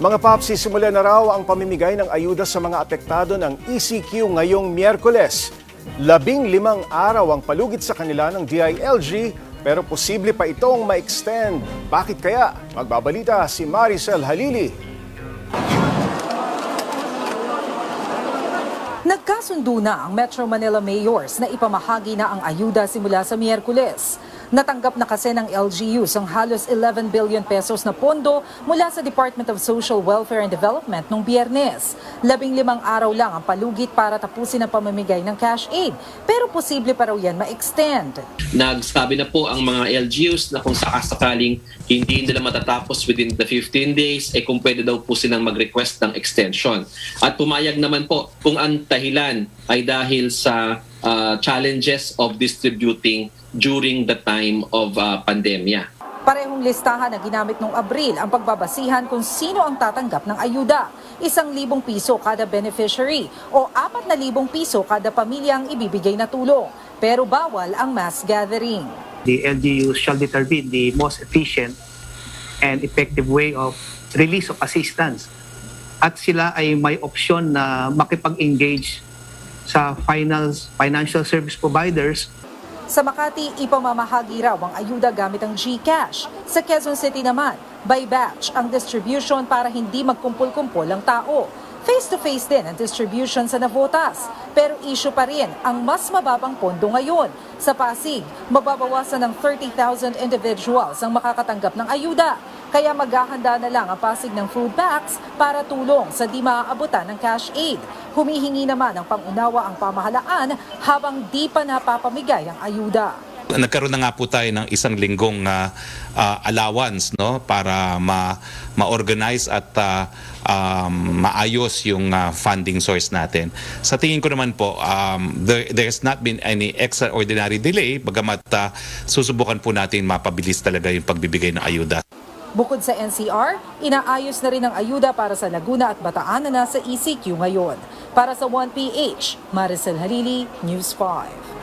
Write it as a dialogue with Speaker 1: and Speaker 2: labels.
Speaker 1: Mga paps, sisimula na raw ang pamimigay ng ayuda sa mga apektado ng ECQ ngayong Miyerkules. Labing limang araw ang palugit sa kanila ng DILG pero posible pa itong ma-extend. Bakit kaya? Magbabalita si Maricel Halili.
Speaker 2: Nagkasundo na ang Metro Manila Mayors na ipamahagi na ang ayuda simula sa Miyerkules. Natanggap na kasi ng LGUs ang halos 11 billion pesos na pondo mula sa Department of Social Welfare and Development noong biyernes. Labing limang araw lang ang palugit para tapusin ang pamamigay ng cash aid. Pero posible pa raw yan ma-extend.
Speaker 3: Nagsabi na po ang mga LGUs na kung sakasakaling hindi nila matatapos within the 15 days, eh kung pwede daw po silang mag-request ng extension. At pumayag naman po kung ang dahilan ay dahil sa uh, challenges of distributing during the time of uh, pandemya.
Speaker 2: Parehong listahan na ginamit noong Abril ang pagbabasihan kung sino ang tatanggap ng ayuda. Isang libong piso kada beneficiary o apat na libong piso kada pamilya ang ibibigay na tulong. Pero bawal ang mass gathering.
Speaker 4: the LGU shall determine the most efficient and effective way of release of assistance. At sila ay may option na makipag-engage sa finals, financial service providers
Speaker 2: Sa Makati, ipamamahagi raw ang ayuda gamit ang GCash. Sa Quezon City naman, by batch ang distribution para hindi magkumpul-kumpul ang tao. Face-to-face din ang distribution sa Navotas. Pero issue pa rin ang mas mababang pondo ngayon. Sa Pasig, mababawasan ng 30,000 individuals ang makakatanggap ng ayuda. Kaya maghahanda na lang ang Pasig ng food packs para tulong sa di maaabutan ng cash aid. Humihingi naman ng pangunawa ang pamahalaan habang di pa napapamigay ang ayuda.
Speaker 5: nagkaroon na nga po tayo ng isang linggong ah, ah, allowance no para ma ma-organize at ah, um, maayos yung ah, funding source natin. Sa tingin ko naman po um, there, there has not been any extraordinary delay bagamat ah, susubukan po natin mapabilis talaga yung pagbibigay ng ayuda.
Speaker 2: Bukod sa NCR, inaayos na rin ang ayuda para sa Laguna at Bataan na nasa ECQ ngayon. Para sa 1PH, Maricel Halili, News 5.